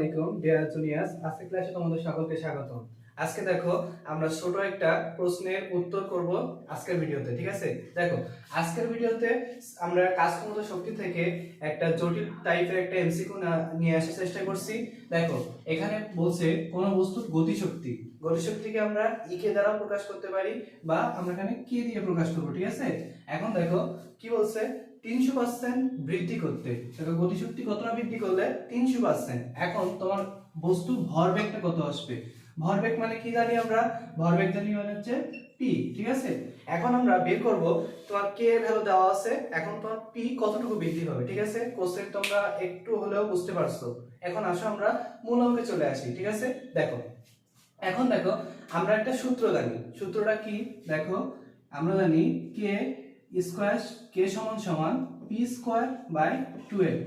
আলাইকুম deer juniors আজকে ক্লাসে তোমাদের সকলকে স্বাগত। আজকে দেখো, আমরা ছোট একটা প্রশ্নের উত্তর করব আজকের ভিডিওতে, ঠিক আছে? দেখো, আজকের ভিডিওতে আমরা কাজ ক্ষমতা শক্তি থেকে একটা জটিল টাইপের একটা এমসিকিউ নিয়ে আসার চেষ্টা করছি। দেখো, এখানে বলছে কোন বস্তুর গতিশক্তি। গতিশক্তিকে আমরা ইকে দ্বারা প্রকাশ করতে পারি বা আমরা এখানে কে দিয়ে প্রকাশ করব, ঠিক আছে? এখন দেখো, কি বলছে? তিনশো পার্সেন্ট বৃদ্ধি করতে। দেখো, গতিশক্তি কতটা বৃদ্ধি করলে? তিনশো পার্সেন্ট এখন তোমার বস্তু ভরবেগটা কত আসবে? ভরবেগ মানে কি জানি আমরা? ভরবেগ জানি মানে হচ্ছে পি ঠিক আছে? এখন আমরা বের করব, তোমার কে ভ্যালু দেওয়া আছে। এখন তোমার পি কতটুকু বৃদ্ধি হবে ঠিক আছে? কোশ্চেন তোমরা একটু হলেও বুঝতে পারছ। এখন আসো আমরা মূল অঙ্কে চলে আসি, ঠিক আছে? দেখো, এখন দেখো, আমরা একটা সূত্র জানি। সূত্রটা কি? দেখো, আমরা জানি কে স্কোয়ার কে সমান সমান? P square by twelve.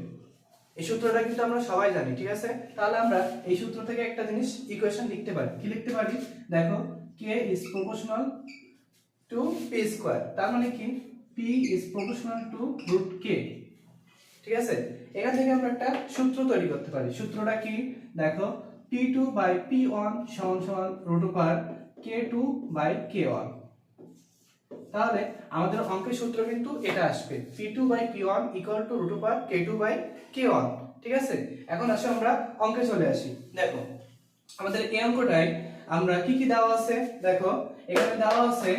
এই সূত্রটা কিন্তু আমরা সবাই জানি, ঠিক আছে? তাহলে আমরা এই সূত্র থেকে একটা জিনিস ইকুয়েশন লিখতে পারি। কি লিখতে পারি? দেখো K is proportional to P square তার মানে কি? P is proportional to root K ঠিক আছে? এখান থেকে আমরা একটা সূত্র তৈরি করতে পারি। সূত্রটা কি? দেখো P two by P one সমান সমান root over K two by K one তাহলে আমাদের অঙ্কের সূত্র কিন্তু এটা আসবে। P two by P one equal to root over K two by K one ঠিক আছে? এখন আসলে আমরা অঙ্কে চলে আসি। দেখো, আমাদের এই অঙ্কটায় আমরা কি কি দেওয়া আছে? দেখো, এখানে দেওয়া আছে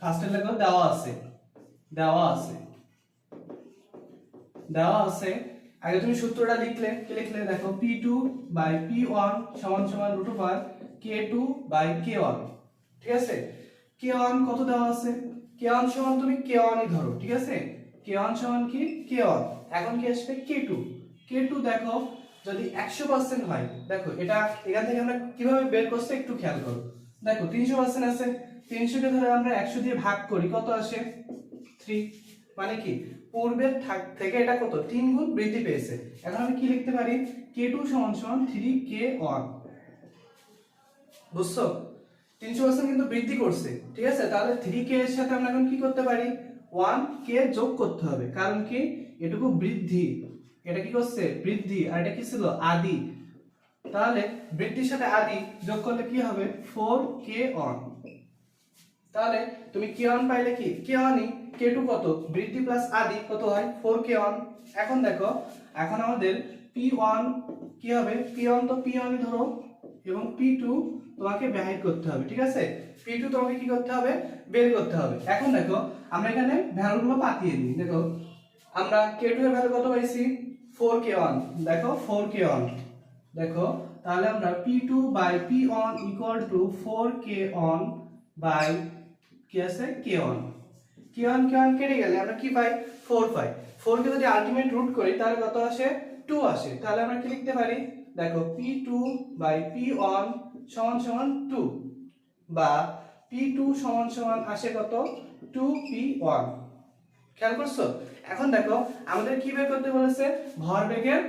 ফার্স্টে লেখো দেওয়া আছে দেওয়া আছে দেওয়া আছে। আগে তুমি সূত্রটা লিখলে, কি লিখলে? দেখো P two by P one সমান সমান root over K two by K one ঠিক আছে? কে ওয়ান কত দেওয়া আছে? কে ওয়ান সমান তুমি কে ওয়ানই ধরো, ঠিক আছে? কে ওয়ান সমান কি? কে ওয়ান এখন কি আসবে? কে টু। কে টু দেখো, যদি একশো পার্সেন্ট হয়, দেখো, এটা এখান থেকে আমরা কীভাবে বের করছি একটু খেয়াল করো। দেখো, তিনশো পার্সেন্ট আছে, তিনশোকে ধরে আমরা একশো দিয়ে ভাগ করি, কত আসে? থ্রি মানে কি? পূর্বের থেকে এটা কত? তিন গুণ বৃদ্ধি পেয়েছে। এখন আমি কি লিখতে পারি? কে টু সমান সমান থ্রি কে ওয়ান বুঝছ? তিনশো পার্সেন্ট কিন্তু বৃদ্ধি করছে, ঠিক আছে? তাহলে থ্রি কে এর সাথে আমরা এখন কি করতে পারি? ওয়ান কে যোগ করতে হবে। কারণ কি? এটুকু বৃদ্ধি। এটা কি করছে? বৃদ্ধি। আর এটা কি ছিল? আদি। তাহলে বৃদ্ধির সাথে আদি যোগ করলে কি হবে? ফোর কে অন তাহলে তুমি কে অন পাইলে কি? কে অনই কে টু কত? বৃদ্ধি প্লাস আদি কত হয়? ফোর কে অন এখন দেখো, এখন আমাদের পি ওয়ান কি হবে? পি ওয়ান তো পি ওয়ানই ধরো। এবং পি টু তোমাকে ব্যয় করতে হবে, ঠিক আছে? পি টু তোমাকে কি করতে হবে? বের করতে হবে। এখন দেখো, আমরা এখানে ভ্যালুগুলো পাতিয়ে দিই দেখো, আমরা কে টু এর ভ্যালু কত পাইছি? ফোর কে ওয়ান দেখো ফোর কে ওয়ান দেখো, তাহলে আমরা P two by P one equal to four K one by কি আছে? K one K one K one কেটে গেলে আমরা কি পাই? Four pi. ফোর কে যদি আলটিমেট রুট করি, তাহলে কত আসে? টু আসে, তাহলে আমরা কি লিখতে পারি? দেখো P two by P one সমান সমান টু বা পি টু সমান সমান আসে কত? টু পি ওয়ান খেয়াল করছ? এখন দেখো, আমাদের কি বের করতে বলেছে? ভরবেগের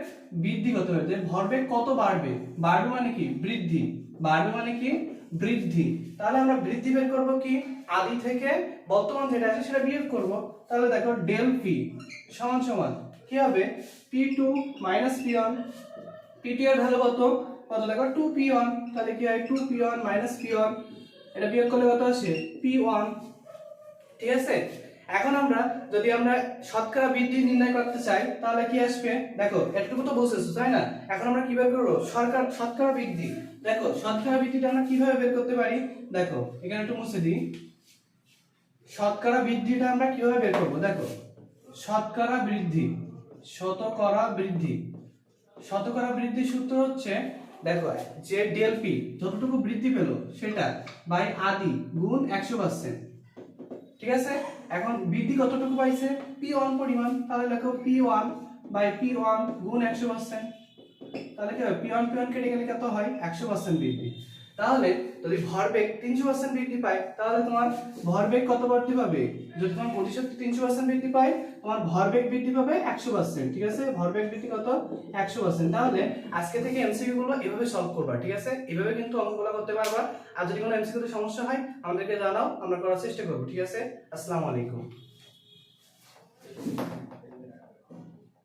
বৃদ্ধি করতে হবে। যে ভরবেগ কত বাড়বে? বাড়বে মানে কি? বৃদ্ধি। বাড়বে মানে কি? বৃদ্ধি। তাহলে আমরা বৃদ্ধি বের করব কি? আদি থেকে বর্তমান যেটা আছে সেটা বিয়োগ করব। তাহলে দেখো ডেল পি সমান সমান কি হবে? P two minus P one P two এর ভ্যালু কত? কত? দেখো টু পি ওয়ান তাহলে কি হয়? Two P one minus P one এটা বিয়োগ করলে কত আসে? পি ওয়ান ঠিক আছে? এখন আমরা, যদি আমরা শতকরা বৃদ্ধি নির্ণয় করতে চাই, তাহলে কি আসবে? দেখো এটুকু তো বুঝেছ, তাই না? এখন আমরা কীভাবে করব? সরকার, শতকরা বৃদ্ধি। দেখো, শতকরা বৃদ্ধিটা আমরা কীভাবে বের করতে পারি? দেখো, এখানে একটু মুছে দিই। শতকরা বৃদ্ধিটা আমরা কীভাবে বের করব? দেখো, শতকরা বৃদ্ধি। শতকরা বৃদ্ধি। শতকরা বৃদ্ধির সূত্র হচ্ছে, দেখো, যে ডেলপি যতটুকু বৃদ্ধি পেল সেটা বাই আদি গুণ একশো পার্সেন্ট ঠিক আছে? এখন বৃদ্ধি কতটুকু পাইছে? পি ওয়ান পরিমাণ। তাহলে লেখো P one by P one গুণ একশো পার্সেন্ট তাহলে কি হবে? পি ওয়ান পি ওয়ান কেটে গেলে কত হয় একশো পার্সেন্ট বৃদ্ধি। তাহলে যদি ভরবেগ তিনশো পার্সেন্ট বৃদ্ধি পায়, তাহলে তোমার ভরবেগ কত বৃদ্ধি পাবে? যদি তোমার গতিশক্তি তিনশো পার্সেন্ট বৃদ্ধি পায়, তোমার ভরবেগ বৃদ্ধি পাবে একশো পার্সেন্ট ঠিক আছে? ভরবেগ বৃদ্ধি কত? একশো পার্সেন্ট তাহলে আজকে থেকে এমসিকিউ গুলো এভাবে সলভ করবা, ঠিক আছে? এভাবে কিন্তু অঙ্কগুলো করতে পারবা। আর যদি কোনো এমসিকিউ সমস্যা হয়, আমাদেরকে জানাও, আমরা করার চেষ্টা করব, ঠিক আছে? আসসালামু আলাইকুম।